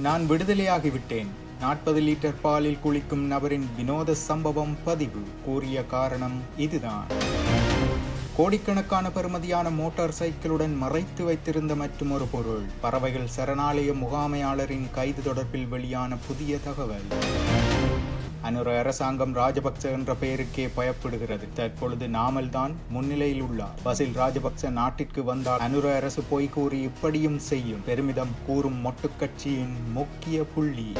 நான் விடுதலையாகிவிட்டேன். நாற்பது லிட்டர் பாலில் குளிக்கும் நபரின் வினோத சம்பவம் பதிவு. கூறிய காரணம் இதுதான். கோடிக்கணக்கான பெறுமதியான மோட்டார் சைக்கிளுடன் மறைத்து வைத்திருந்த மற்றொரு பொருள். பறவைகள் சரணாலய முகாமையாளரின் கைது தொடர்பில் வெளியான புதிய தகவல். அனுர அரசாங்கம் ராஜபக்ச என்ற பெயருக்கே பயப்படுகிறது. தற்பொழுது நாமல் தான் முன்னிலையில் உள்ளார். பசில் ராஜபக்ச நாட்டிற்கு வந்தால் அனுர அரசு பொய் கூறி இப்படியும் செய்யும். பெருமிதம் கூறும் மொட்டுக்கட்சியின் முக்கிய புள்ளி.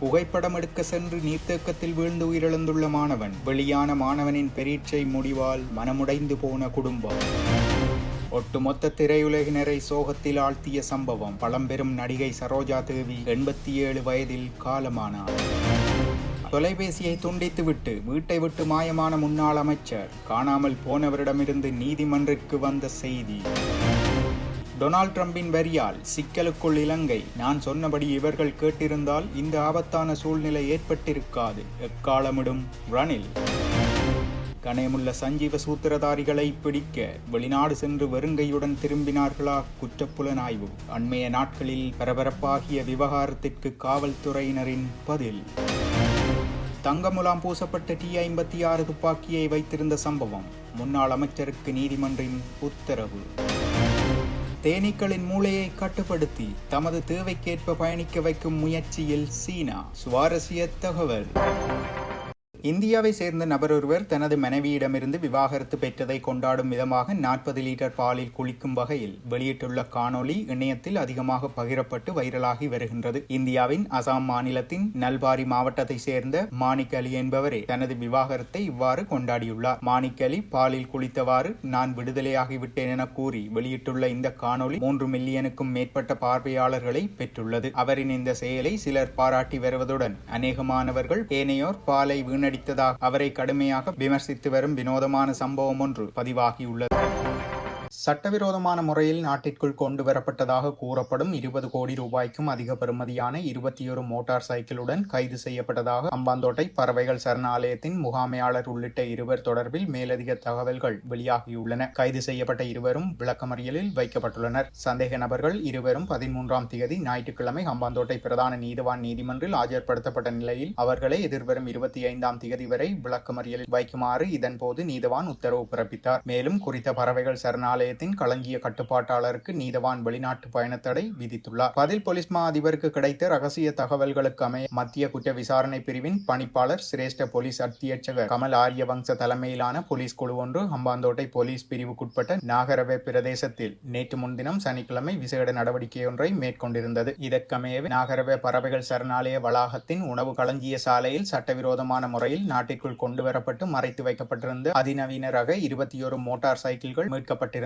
புகைப்படம் எடுக்க சென்று நீர்த்தேக்கத்தில் வீழ்ந்து உயிரிழந்துள்ள மாணவன். வெளியான மாணவனின் பரீட்சை முடிவால் மனமுடைந்து போன குடும்பம். ஒட்டுமொத்த திரையுலகினரை சோகத்தில் ஆழ்த்திய சம்பவம். பழம்பெரும் நடிகை சரோஜா தேவி எண்பத்தி ஏழு வயதில் காலமானார். தொலைபேசியை துண்டித்துவிட்டு வீட்டை விட்டு மாயமான முன்னாள் அமைச்சர் காணாமல் போனவரிடமிருந்து நீதிமன்றிற்கு வந்த செய்தி. டொனால்ட் ட்ரம்பின் வரியால் சிக்கலுக்குள் இலங்கை. நான் சொன்னபடி இவர்கள் கேட்டிருந்தால் இந்த ஆபத்தான சூழ்நிலை ஏற்பட்டிருக்காது. எக்காலமிடும்? ரணில். கணயமுள்ள சஞ்சீவ சூத்திரதாரிகளை பிடிக்க வெளிநாடு சென்று வெறுங்கையுடன் திரும்பினார்களா குற்றப்புலனாய்வு? அண்மைய நாட்களில் பரபரப்பாகிய விவகாரத்திற்கு காவல்துறையினரின் பதில். தங்கமுலாம் பூசப்பட்ட டி ஐம்பத்தி ஆறு துப்பாக்கியை வைத்திருந்த சம்பவம். முன்னாள் அமைச்சருக்கு நீதிமன்றின் உத்தரவு. தேனீக்களின் மூளையை கட்டுப்படுத்தி தமது தேவைக்கேற்ப பயணிக்க வைக்கும் முயற்சியில் சீனா சுவாரஸ்ய தகவல். இந்தியாவை சேர்ந்த நபர் ஒருவர் தனது மனைவியிடமிருந்து விவாகரத்து பெற்றதை கொண்டாடும் விதமாக நாற்பது லிட்டர் பாலில் குளிக்கும் வகையில் வெளியிட்டுள்ள காணொலி இணையத்தில் அதிகமாக பகிரப்பட்டு வைரலாகி வருகின்றது. இந்தியாவின் அசாம் மாநிலத்தின் நல்பாரி மாவட்டத்தை சேர்ந்த மாணிக் அலி என்பவரே தனது விவாகரத்தை இவ்வாறு கொண்டாடியுள்ளார். மாணிக் அலி பாலில் குளித்தவாறு நான் விடுதலையாகிவிட்டேன் என கூறி வெளியிட்டுள்ள இந்த காணொலி மூன்று மில்லியனுக்கும் மேற்பட்ட பார்வையாளர்களை பெற்றுள்ளது. அவரின் இந்த செயலை சிலர் பாராட்டி வருவதுடன் அநேகமானவர்கள் ஏனையோர் பாலை வீண நடித்ததாக அவரை கடுமையாக விமர்சித்து வரும் வினோதமான சம்பவம் ஒன்று பதிவாகியுள்ளது. சட்டவிரோதமான முறையில் நாட்டிற்குள் கொண்டு வரப்பட்டதாக கூறப்படும் இருபது கோடி ரூபாய்க்கும் அதிக பெறுமதியான இருபத்தி ஒரு மோட்டார் சைக்கிளுடன் கைது செய்யப்பட்டதாக அம்பாந்தோட்டை பறவைகள் சரணாலயத்தின் முகாமையாளர் உள்ளிட்ட இருவர் தொடர்பில் மேலதிக தகவல்கள் வெளியாகியுள்ளன. கைது செய்யப்பட்ட இருவரும் விளக்கமறியலில் வைக்கப்பட்டுள்ளனர். சந்தேக நபர்கள் இருவரும் பதிமூன்றாம் தேதி ஞாயிற்றுக்கிழமை அம்பாந்தோட்டை பிரதான நீதிவான் நீதிமன்றில் ஆஜர்படுத்தப்பட்ட நிலையில் அவர்களை எதிர்வரும் இருபத்தி ஐந்தாம் தேதி வரை விளக்கமறியலில் வைக்குமாறு இதன்போது நீதவான் உத்தரவு பிறப்பித்தார். மேலும் குறித்த பறவைகள் சரணாலய நிலையத்தின் களஞ்சிய கட்டுப்பாட்டாளருக்கு நீதவான் வெளிநாட்டு பயணத்தடை விதித்துள்ளார். பதில் போலீஸ் மா அதிபருக்கு கிடைத்த ரகசிய தகவல்களுக்கு அமைய மத்திய குற்ற விசாரணை பிரிவின் பணிப்பாளர் சிரேஷ்ட போலீஸ் அத்தியட்சகர் கமல் ஆரியவங்ச தலைமையிலான போலீஸ் குழு ஒன்று ஹம்பாந்தோட்டை போலீஸ் பிரிவுக்குட்பட்ட நாகரவே பிரதேசத்தில் நேற்று முன்தினம் சனிக்கிழமை விசேட நடவடிக்கை ஒன்றை மேற்கொண்டிருந்தது. இதற்கமையவே நாகரவே பறவைகள் சரணாலய வளாகத்தின் உணவு களஞ்சிய சாலையில் சட்டவிரோதமான முறையில் நாட்டிற்குள் கொண்டுவரப்பட்டு மறைத்து வைக்கப்பட்டிருந்த அதிநவீன ரக இருபத்தி ஒரு மோட்டார் சைக்கிள்கள்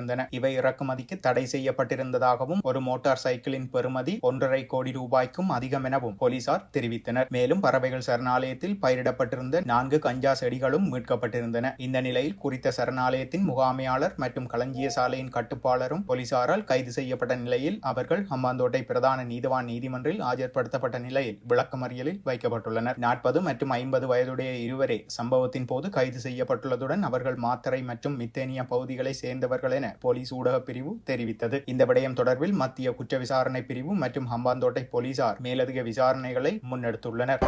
கொண்டிருந்தன இவை இறக்குமதிக்கு தடை செய்யப்பட்டிருந்ததாகவும் ஒரு மோட்டார் சைக்கிளின் பெறுமதி ஒன்றரை கோடி ரூபாய்க்கும் அதிகம் எனவும் போலீசார் தெரிவித்தனர். மேலும் பறவைகள் சரணாலயத்தில் பயிரிடப்பட்டிருந்த நான்கு கஞ்சா செடிகளும் மீட்கப்பட்டிருந்தன. இந்த நிலையில் குறித்த சரணாலயத்தின் முகாமையாளர் மற்றும் களஞ்சிய சாலையின் கட்டுப்பாளரும் போலீசாரால் கைது செய்யப்பட்ட நிலையில் அவர்கள் ஹம்பாந்தோட்டை பிரதான நீதிவான் நீதிமன்றில் ஆஜர்படுத்தப்பட்ட நிலையில் விளக்கமறியலில் வைக்கப்பட்டுள்ளனர். நாற்பது மற்றும் ஐம்பது வயதுடைய இருவரே சம்பவத்தின் போது கைது செய்யப்பட்டுள்ளதுடன் அவர்கள் மாத்தரை மற்றும் மித்தேனியா பகுதிகளை சேர்ந்தவர்கள் என போலீஸ் ஊடக பிரிவு தெரிவித்தது. இந்த விடயம் தொடர்பில் மத்திய குற்ற விசாரணை பிரிவு மற்றும் ஹம்பாந்தோட்டை போலீசார் மேலதிக விசாரணைகளை முன்னெடுத்துள்ளனர்.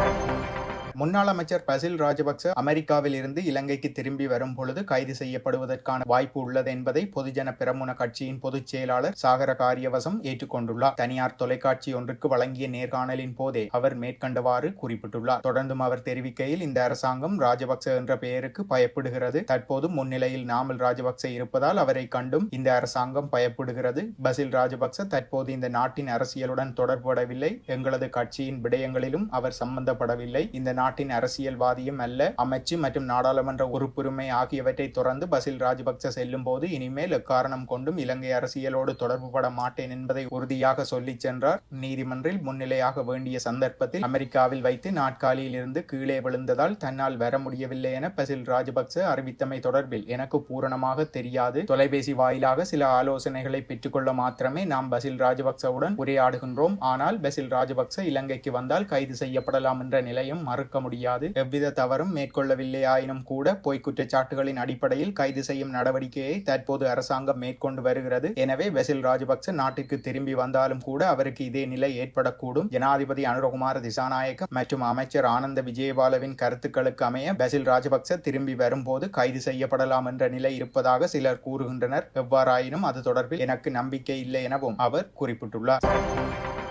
முன்னாள் அமைச்சர் பசில் ராஜபக்ச அமெரிக்காவில் இருந்து இலங்கைக்கு திரும்பி வரும் பொழுது கைது செய்யப்படுவதற்கான வாய்ப்பு உள்ளது என்பதை பொதுஜன பிரமுன கட்சியின் பொதுச் செயலாளர் சாகர காரியவசம் ஏற்றுக்கொண்டுள்ளார். தனியார் தொலைக்காட்சி ஒன்றுக்கு வழங்கிய நேர்காணலின் போதே அவர் மேற்கண்டவாறு குறிப்பிட்டுள்ளார். தொடர்ந்தும் அவர் தெரிவிக்கையில் இந்த அரசாங்கம் ராஜபக்ச என்ற பெயருக்கு பயப்படுகிறது. தற்போது முன்னிலையில் நாமல் ராஜபக்ச இருப்பதால் அவரை கண்டும் இந்த அரசாங்கம் பயப்படுகிறது. பசில் ராஜபக்ச தற்போது இந்த நாட்டின் அரசியலுடன் தொடர்படவில்லை எங்களது கட்சியின் விடயங்களிலும் அவர் சம்பந்தப்படவில்லை. இந்த நாட்டின் அரசியல்வாதியும் அல்ல அமைச்சு மற்றும் நாடாளுமன்ற உறுப்புரிமை ஆகியவற்றை தொடர்ந்து பசில் ராஜபக்ச செல்லும் போது இனிமேல் எக்காரணம் கொண்டும் இலங்கை அரசியலோடு தொடர்புபட மாட்டேன் என்பதை உறுதியாக சொல்லிச் சென்றார். நீதிமன்றில் முன்னிலையாக வேண்டிய சந்தர்ப்பத்தில் அமெரிக்காவில் வைத்து நாட்காலியில் இருந்து கீழே விழுந்ததால் தன்னால் வர முடியவில்லை என பசில் ராஜபக்ச அறிவித்தமை தொடர்பில் எனக்கு பூரணமாக தெரியாது. தொலைபேசி வாயிலாக சில ஆலோசனைகளை பெற்றுக்கொள்ள மாத்திரமே நாம் பசில் ராஜபக்சவுடன் உரையாடுகின்றோம். ஆனால் பசில் ராஜபக்ச இலங்கைக்கு வந்தால் கைது செய்யப்படலாம் என்ற நிலையும் மறுக்க தவிர்க்க முடியாது. எவ்வித தவறும் மேற்கொள்ளவில்லையாயினும் கூட பொய் குற்றச்சாட்டுகளின் அடிப்படையில் கைது செய்யும் நடவடிக்கையை தற்போது அரசாங்கம் மேற்கொண்டு வருகிறது. எனவே பெசில் ராஜபக்ச நாட்டிற்கு திரும்பி வந்தாலும் கூட அவருக்கு இதே நிலை ஏற்படக்கூடும். ஜனாதிபதி அனுரகுமார திசாநாயக்க மற்றும் அமைச்சர் ஆனந்த விஜயபாலவின் கருத்துக்களுக்கு அமைய பெசில் ராஜபக்ச திரும்பி வரும்போது கைது செய்யப்படலாம் என்ற நிலை இருப்பதாக சிலர் கூறுகின்றனர். எவ்வாறாயினும் அது தொடர்பில் எனக்கு நம்பிக்கை இல்லை எனவும் அவர் குறிப்பிட்டுள்ளார்.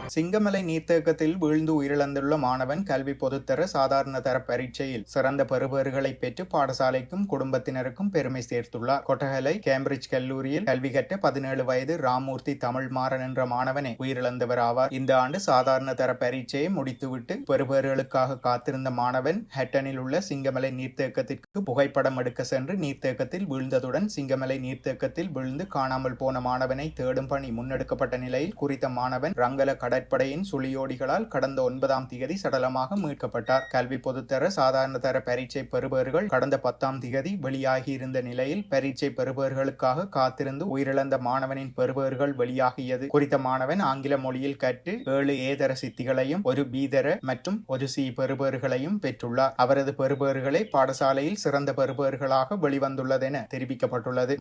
சிங்கமலை நீர்த்தேக்கத்தில் வீழ்ந்து உயிரிழந்துள்ள மாணவன் கல்வி பொதுத்தர சாதாரண தர பரீட்சையில் சிறந்த பெறுபேறுகளை பெற்று பாடசாலைக்கும் குடும்பத்தினருக்கும் பெருமை சேர்த்துள்ளார். கொட்டகலை கேம்பிரிட்ஜ் கல்லூரியில் கல்வி கற்ற பதினேழு வயது ராமூர்த்தி தமிழ் மாறன் என்ற மாணவனை உயிரிழந்தவர் ஆவார் இந்த ஆண்டு சாதாரண தர பரீட்சையை முடித்துவிட்டு பெறுபேறுகளுக்காக காத்திருந்த மாணவன் ஹெட்டனில் உள்ள சிங்கமலை நீர்த்தேக்கத்திற்கு புகைப்படம் எடுக்க சென்று நீர்த்தேக்கத்தில் வீழ்ந்ததுடன் சிங்கமலை நீர்த்தேக்கத்தில் விழுந்து காணாமல் போன மாணவனை தேடும் பணி முன்னெடுக்கப்பட்ட நிலையில் குறித்த மாணவன் ரங்கல கடற்படையின் சுழியோடிகளால் கடந்த ஒன்பதாம் திகதி சடலமாக மீட்கப்பட்டார். கல்வி பொதுத்தர சாதாரண தர பரீட்சை பெறுபவர்கள் கடந்த பத்தாம் திகதி வெளியாகியிருந்த நிலையில் பரீட்சை பெறுபவர்களுக்காக காத்திருந்து உயிரிழந்த மாணவனின் பெறுபவர்கள் வெளியாகியது. குறித்த மாணவன் ஆங்கில மொழியில் கற்று ஏழு ஏதர சித்திகளையும் ஒரு பீதர மற்றும் ஒரு சி பெறுபவர்களையும் பெற்றுள்ளார். அவரது பெறுபவர்களே பாடசாலையில் சிறந்த பெறுபவர்களாக வெளிவந்துள்ளதென தெரிவிக்கப்பட்டுள்ளது.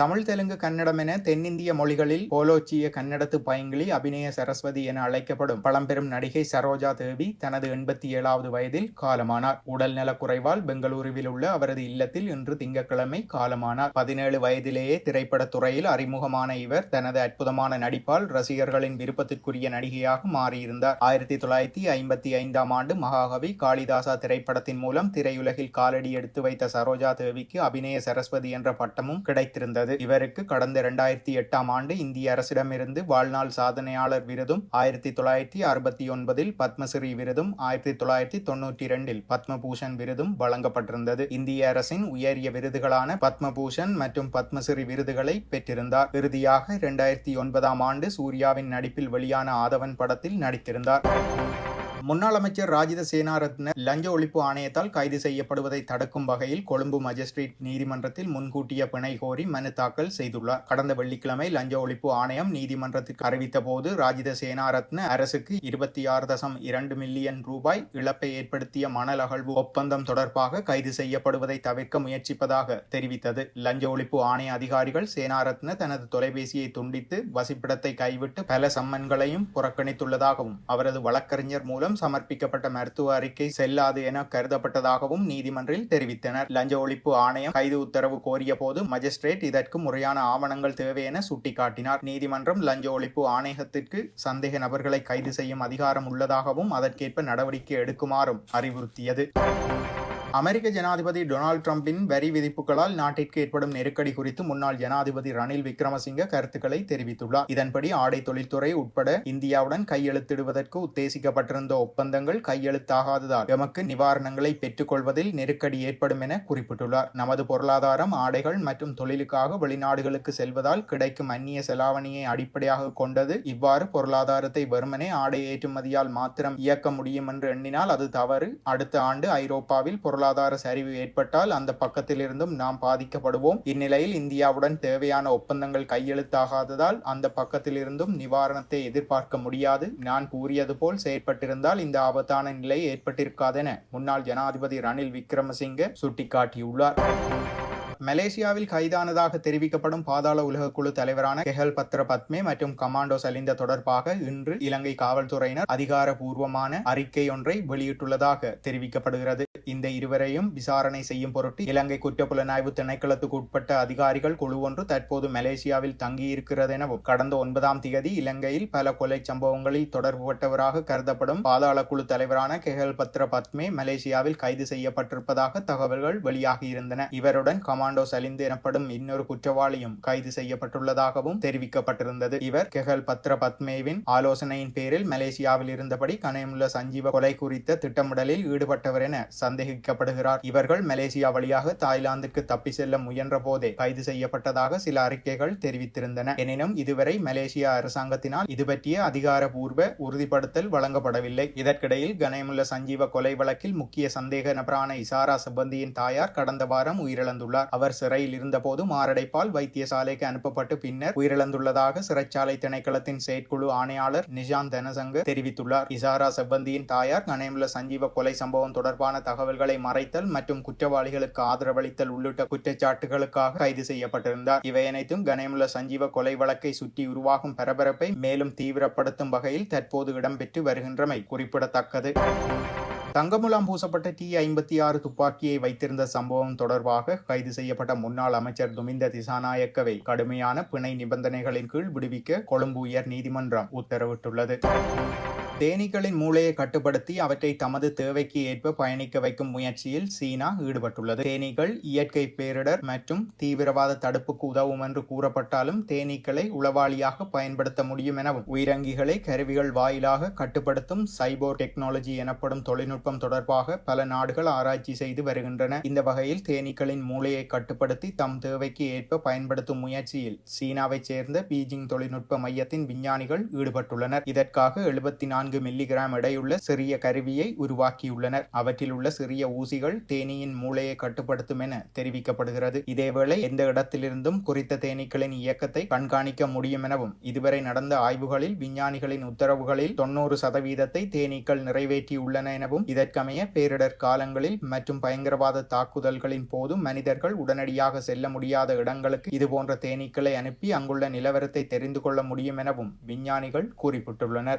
தமிழ் தெலுங்கு கன்னடம் என தென்னிந்திய மொழிகளில் போலோச்சிய கன்னடத்து பைங்கிளி அபிநய சரஸ்வதி என அழைக்கப்படும் பழம்பெரும் நடிகை சரோஜா தேவி தனது எண்பத்தி ஏழாவது வயதில் காலமானார். உடல் நலக்குறைவால் பெங்களூருவில் உள்ள அவரது இல்லத்தில் இன்று திங்கட்கிழமை காலமானார். பதினேழு வயதிலேயே திரைப்படத் துறையில் அறிமுகமான இவர் தனது அற்புதமான நடிப்பால் ரசிகர்களின் விருப்பத்திற்குரிய நடிகையாக மாறியிருந்தார். ஆயிரத்தி தொள்ளாயிரத்தி ஐம்பத்தி ஐந்தாம் ஆண்டு மகாகவி காளிதாசா திரைப்படத்தின் மூலம் திரையுலகில் காலடி எடுத்து வைத்த சரோஜா தேவிக்கு அபிநய சரஸ்வதி என்ற பட்டமும் கிடைத்திருந்தது. இவருக்கு கடந்த இரண்டாயிரத்தி எட்டாம் ஆண்டு இந்திய அரசிடமிருந்து வாழ்நாள் சாதனையாளர் விருதும் ஆயிரத்தி தொள்ளாயிரத்தி அறுபத்தி ஒன்பதில் பத்மஸ்ரீ விருதும் ஆயிரத்தி தொள்ளாயிரத்தி தொன்னூற்றி இரண்டில் பத்மபூஷன் விருதும் வழங்கப்பட்டிருந்தது. இந்திய அரசின் உயரிய விருதுகளான பத்மபூஷன் மற்றும் பத்மஸ்ரீ விருதுகளை பெற்றிருந்தார். இறுதியாக இரண்டாயிரத்தி ஒன்பதாம் ஆண்டு சூர்யாவின் நடிப்பில் வெளியான ஆதவன் படத்தில் நடித்திருந்தார். முன்னாள் அமைச்சர் ராஜித சேனாரத்ன லஞ்ச ஒழிப்பு ஆணையத்தால் கைது செய்யப்படுவதை தடுக்கும் வகையில் கொழும்பு மஜிஸ்ட்ரேட் நீதிமன்றத்தில் முன்கூட்டிய பிணை கோரி மனு தாக்கல் செய்துள்ளார். கடந்த வெள்ளிக்கிழமை லஞ்ச ஒழிப்பு ஆணையம் நீதிமன்றத்திற்கு அறிவித்த போது ராஜித சேனாரத்ன அரசுக்கு இருபத்தி ஆறு தசம் இரண்டு மில்லியன் ரூபாய் இழப்பை ஏற்படுத்திய மணல் அகழ்வு ஒப்பந்தம் தொடர்பாக கைது செய்யப்படுவதை தவிர்க்க முயற்சிப்பதாக தெரிவித்தது. லஞ்ச ஒழிப்பு ஆணைய அதிகாரிகள் சேனாரத்ன தனது தொலைபேசியை துண்டித்து வசிப்பிடத்தை கைவிட்டு பல சம்மன்களையும் புறக்கணித்துள்ளதாகவும் அவரது வழக்கறிஞர் மூலம் சமர்ப்பிக்கப்பட்ட மருத்துவ அறிக்கை செல்லாது என கருதப்பட்டதாகவும் நீதிமன்றில் தெரிவித்தனர். லஞ்ச ஒழிப்பு ஆணையம் கைது உத்தரவு கோரிய போது மஜிஸ்ட்ரேட் இதற்கு முறையான ஆவணங்கள் தேவை என சுட்டிக்காட்டினார். நீதிமன்றம் லஞ்ச ஒழிப்பு ஆணையகத்திற்கு சந்தேக நபர்களை கைது செய்யும் அதிகாரம் உள்ளதாகவும் அதற்கேற்ப நடவடிக்கை எடுக்குமாறும் அறிவுறுத்தியது. அமெரிக்க ஜனாதிபதி டொனால்டு டிரம்பின் வரி விதிப்புகளால் நாட்டிற்கு ஏற்படும் நெருக்கடி குறித்து முன்னாள் ஜனாதிபதி ரணில் விக்ரமசிங்க கருத்துக்களை தெரிவித்துள்ளார். இதன்படி ஆடை தொழில்துறை உட்பட இந்தியாவுடன் கையெழுத்திடுவதற்கு உத்தேசிக்கப்பட்டிருந்த ஒப்பந்தங்கள் கையெழுத்தாகாததால் எமக்கு நிவாரணங்களை பெற்றுக்கொள்வதில் நெருக்கடி ஏற்படும் என குறிப்பிட்டுள்ளார். நமது பொருளாதாரம் ஆடைகள் மற்றும் தொழிலுக்காக வெளிநாடுகளுக்கு செல்வதால் கிடைக்கும் அந்நிய செலாவணியை அடிப்படையாக கொண்டது. இவ்வாறு பொருளாதாரத்தை வெறுமனே ஆடை ஏற்றுமதியால் மாத்திரம் இயக்க முடியும் என்று எண்ணினால் அது தவறு. அடுத்த ஆண்டு ஐரோப்பாவில் பொருளாதார சரிவு ஏற்பட்டால் அந்த பக்கத்திலிருந்தும் நாம் பாதிக்கப்படுவோம். இந்நிலையில் இந்தியாவுடன் தேவையான ஒப்பந்தங்கள் கையெழுத்தாகாததால் அந்த பக்கத்திலிருந்தும் நிவாரணத்தை எதிர்பார்க்க முடியாது. நான் கூறியது போல் செயற்பட்டிருந்தால் இந்த ஆபத்தான நிலை ஏற்பட்டிருக்காதென முன்னாள் ஜனாதிபதி ரணில் விக்ரமசிங்கே சுட்டிக்காட்டியுள்ளார். மலேசியாவில் கைதானதாக தெரிவிக்கப்படும் பாதாள உலக குழு தலைவரான கெஹல் பத்ர பத்மே மற்றும் கமாண்டோ சலிந்த தொடர்பாக இன்று இலங்கை காவல்துறையினர் அதிகாரபூர்வமான அறிக்கை ஒன்றை வெளியிட்டுள்ளதாக தெரிவிக்கப்படுகிறது. இந்த இருவரையும் விசாரணை செய்யும் பொருட்டு இலங்கை குற்றப்புலனாய்வு திணைக்களத்துக்கு உட்பட்ட அதிகாரிகள் குழு ஒன்று தற்போது மலேசியாவில் தங்கியிருக்கிறது எனவும் கடந்த ஒன்பதாம் தேதி இலங்கையில் பல கொலை சம்பவங்களில் தொடர்புபட்டவராக கருதப்படும் பாதாள குழு தலைவரான கெஹல் பத்ர பத்மே மலேசியாவில் கைது செய்யப்பட்டிருப்பதாக தகவல்கள் வெளியாகியிருந்தன இவருடன் கமாண்டோ சலிந்து எனப்படும் இன்னொரு குற்றவாளியும் கைது செய்யப்பட்டுள்ளதாகவும் தெரிவிக்கப்பட்டிருந்தது. இவர் கெஹல் பத்ர பத்மேவின் ஆலோசனையின் பேரில் மலேசியாவில் இருந்தபடி கனயமுள்ள சஞ்சீவ கொலை குறித்த திட்டமிடலில் ஈடுபட்டவர் என சந்தேகிக்கப்படுகிறார். இவர்கள் மலேசியா வழியாக தாய்லாந்துக்கு தப்பி செல்ல முயன்ற போதே கைது செய்யப்பட்டதாக சில அறிக்கைகள் தெரிவித்திருந்தன. எனினும் இதுவரை மலேசியா அரசாங்கத்தினால் இது பற்றிய அதிகாரபூர்வ உறுதிப்படுத்தல் வழங்கப்படவில்லை. இதற்கிடையில் கனேமுல்ல சஞ்சீவ கொலை வழக்கில் முக்கிய சந்தேக நபரான இசாரா சிப்பந்தியின் தாயார் கடந்த வாரம் உயிரிழந்துள்ளார். அவர் சிறையில் இருந்தபோது மாரடைப்பால் வைத்தியசாலைக்கு அனுப்பப்பட்டு பின்னர் உயிரிழந்துள்ளதாக சிறைச்சாலை திணைக்களத்தின் செயற்குழு ஆணையாளர் நிஷாந்த் தனசங்க தெரிவித்துள்ளார். இசாரா செவ்வந்தியின் தாயார் கனேமுல்ல சஞ்சீவ கொலை சம்பவம் தொடர்பான தகவல்களை மறைத்தல் மற்றும் குற்றவாளிகளுக்கு ஆதரவளித்தல் உள்ளிட்ட குற்றச்சாட்டுகளுக்காக கைது செய்யப்பட்டிருந்தார். இவை அனைத்தும் கனேமுல்ல சஞ்சீவ கொலை வழக்கை சுற்றி உருவாகும் பரபரப்பை மேலும் தீவிரப்படுத்தும் வகையில் தற்போது இடம்பெற்று வருகின்றமை குறிப்பிடத்தக்கது. தங்கமுலாம் பூசப்பட்ட டி ஐம்பத்தி ஆறு துப்பாக்கியை வைத்திருந்த சம்பவம் தொடர்பாக கைது செய்யப்பட்ட முன்னாள் அமைச்சர் துமிந்த திசாநாயக்கவை கடுமையான பிணை நிபந்தனைகளின் கீழ் விடுவிக்க கொழும்பு உயர் நீதிமன்றம் உத்தரவிட்டுள்ளது. தேனீக்களின் மூளையை கட்டுப்படுத்தி அவற்றை தமது தேவைக்கு ஏற்ப பயணிக்க வைக்கும் முயற்சியில் சீனா ஈடுபட்டுள்ளது. தேனீக்கள் இயற்கை பேரிடர் மற்றும் தீவிரவாத தடுப்புக்கு உதவும் என்று கூறப்பட்டாலும் தேனீக்களை உளவாளியாக பயன்படுத்த முடியும் எனவும் உயிரங்கிகளை கருவிகள் வாயிலாக கட்டுப்படுத்தும் சைபோர் டெக்னாலஜி எனப்படும் தொழில்நுட்பம் தொடர்பாக பல நாடுகள் ஆராய்ச்சி செய்து வருகின்றன. இந்த வகையில் தேனீக்களின் மூளையை கட்டுப்படுத்தி தம் தேவைக்கு ஏற்ப பயன்படுத்தும் முயற்சியில் சீனாவைச் சேர்ந்த பீஜிங் தொழில்நுட்ப மையத்தின் விஞ்ஞானிகள் ஈடுபட்டுள்ளனர். இதற்காக எழுபத்தி நான்கு நான்கு மில்லிகிராம் எடையுள்ள சிறிய கருவியை உருவாக்கியுள்ளனர். அவற்றில் உள்ள சிறிய ஊசிகள் தேனீயின் மூளையை கட்டுப்படுத்தும் என தெரிவிக்கப்படுகிறது. இதேவேளை எந்த இடத்திலிருந்தும் குறித்த தேனீக்களின் இயக்கத்தை கண்காணிக்க முடியும் எனவும் இதுவரை நடந்த ஆய்வுகளில் விஞ்ஞானிகளின் உத்தரவுகளில் தொன்னூறு சதவீதத்தை தேனீக்கள் நிறைவேற்றியுள்ளன எனவும் இதற்கமைய பேரிடர் காலங்களில் மற்றும் பயங்கரவாத தாக்குதல்களின் போது மனிதர்கள் உடனடியாக செல்ல முடியாத இடங்களுக்கு இதுபோன்ற தேனீக்களை அனுப்பி அங்குள்ள நிலவரத்தை தெரிந்து கொள்ள முடியும் எனவும் விஞ்ஞானிகள் குறிப்பிட்டுள்ளனர்.